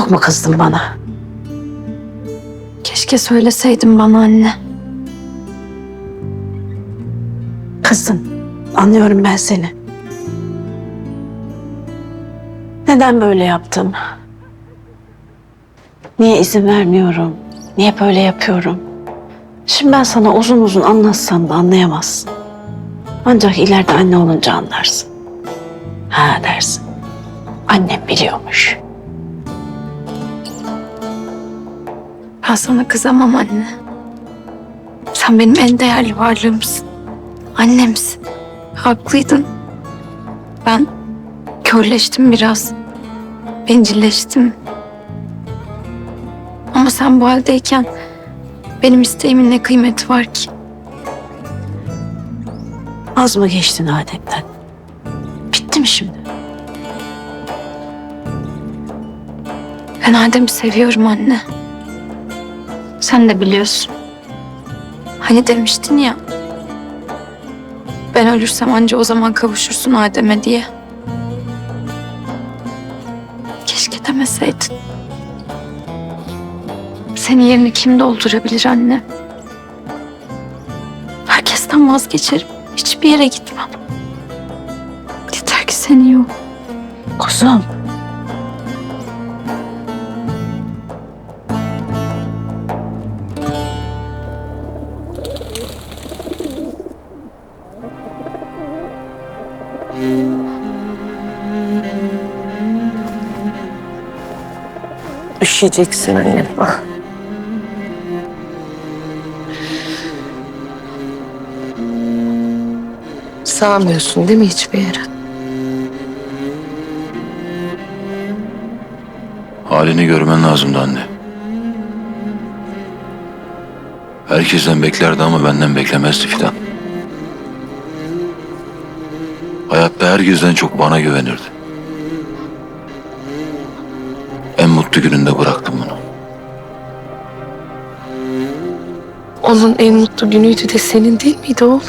Çok mu kızdın bana? Keşke söyleseydin bana anne. Kızdın. Anlıyorum ben seni. Neden böyle yaptım? Niye izin vermiyorum? Niye böyle yapıyorum? Şimdi ben sana uzun uzun anlatsam da anlayamazsın. Ancak ileride anne olunca anlarsın. Ha dersin. Annem biliyormuş. Ben sana kızamam anne. Sen benim en değerli varlığımsın. Annemsin. Haklıydın. Ben körleştim biraz. Bencilleştim. Ama sen bu haldeyken benim isteğimin ne kıymeti var ki? Az mı geçtin Adem'den? Bitti mi şimdi? Ben Adem'i seviyorum anne. Sen de biliyorsun. Hani demiştin ya. Ben ölürsem anca o zaman kavuşursun Adem'e diye. Keşke demeseydin. Senin yerini kim doldurabilir anne? Herkesten vazgeçerim. Hiçbir yere gitmem. Yeter ki seni yok. Kuzum. Üşüyeceksin annem. Ah. Sağmıyorsun değil mi hiçbir yere? Halini görmen lazımdı anne. Herkesten beklerdi ama benden beklemezdi Fidan. Hayatta herkesten çok bana güvenirdi. En mutlu gününde bıraktım bunu. Onun en mutlu günüydü de senin değil miydi oğlum?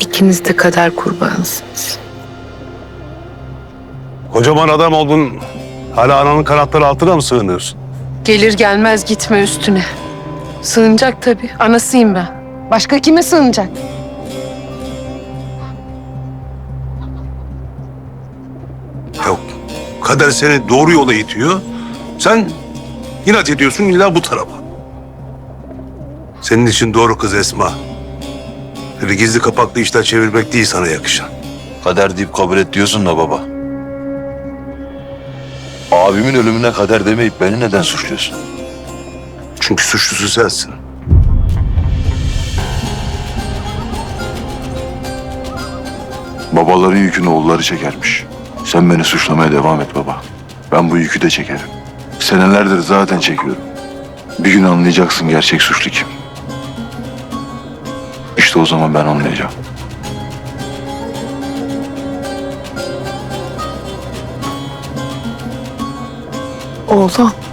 İkiniz de kader kurbanısınız. Kocaman adam oldun. Hala ananın kanatları altına mı sığınıyorsun? Gelir gelmez gitme üstüne. Sığınacak tabii. Anasıyım ben. Başka kime sığınacak? Kader seni doğru yola itiyor. Sen inat ediyorsun illa bu tarafa. Senin için doğru kız Esma. Böyle gizli kapaklı işler çevirmek değil sana yakışan. Kader deyip kabul et diyorsun da baba. Abimin ölümüne kader demeyip beni neden suçluyorsun? Çünkü suçlusu sensin. Babaların yükünü oğulları çekermiş. Sen beni suçlamaya devam et baba. Ben bu yükü de çekerim. Senelerdir zaten çekiyorum. Bir gün anlayacaksın gerçek suçlu kim. İşte o zaman ben anlayacağım. Oğlum.